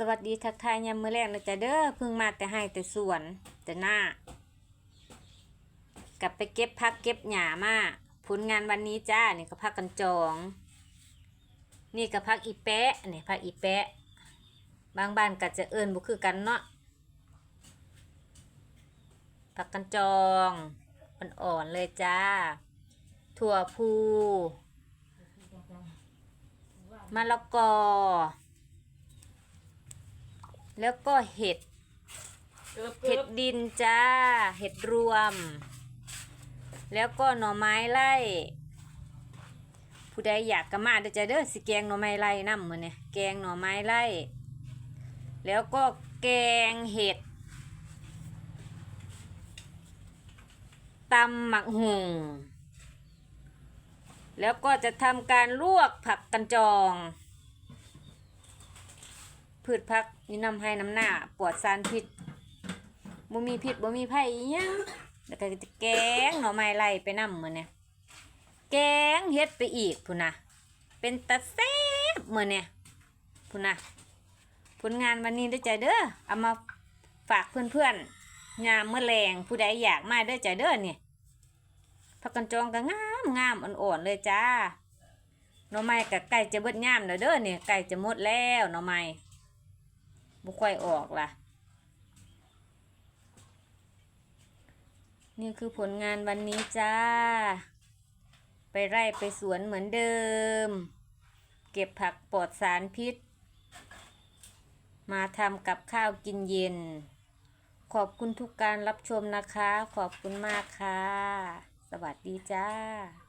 สวัสดีทักทายยามมื้อแรกนะจ๊ะเด้อเพิ่งมาแต่ให้แต่สวนแต่หน้า กลับไปเก็บพักเก็บหญ้ามาผลงานวันนี้จ้านี่ก็พักกันจอง นี่ก็พักอีแปะนี่พักอีแปะ บางบ้านก็จะเอิ้นบ่คือกันเนาะพักกันจองอ่อนๆเลยจ้า ถั่วพูมะละกอ แล้วก็เห็ด เห็ดดินจ้า เห็ดรวม แล้วก็หน่อไม้ไล่ ผู้ใดอยากก็มาเด้อจ้าเด้อสิแกงหน่อไม้ไล่นำมื้อนี้แกงหน่อไม้ไล่ แล้วก็แกงเห็ดตำหมักหุงแล้วก็จะทำการลวกผักกันจอง พืชผักนี่นำให้น้ำหน้าปวดสารพิษบ่มีพิษบ่มีภัยอิหยังแล้วก็จะแกงหน่อไม้ไล่ไปนำมื้อเนี่ยแกงเฮ็ดไปอีกพุ่นน่ะเป็นตาแซ่บมื้อเนี่ยพุ่นน่ะผลงานวันนี้เด้อจ้ะเด้อเอามาฝากเพื่อนๆยามมื้อแลงผู้ใดอยากมาเด้อจ้ะเด้อเนี่ยผักกันจองก็งามงามอ่อนๆเลยจ้าหน่อไม้ก็ใกล้จะเบิดยามแล้วเด้อเนี่ยใกล้จะหมดแล้วหน่อไม้ บุค่อยออกล่ะ นี่คือผลงานวันนี้จ้า ไปไร่ไปสวนเหมือนเดิม เก็บผักปลอดสารพิษ มาทำกับข้าวกินเย็น ขอบคุณทุกการรับชมนะคะ ขอบคุณมากค่ะ สวัสดีจ้า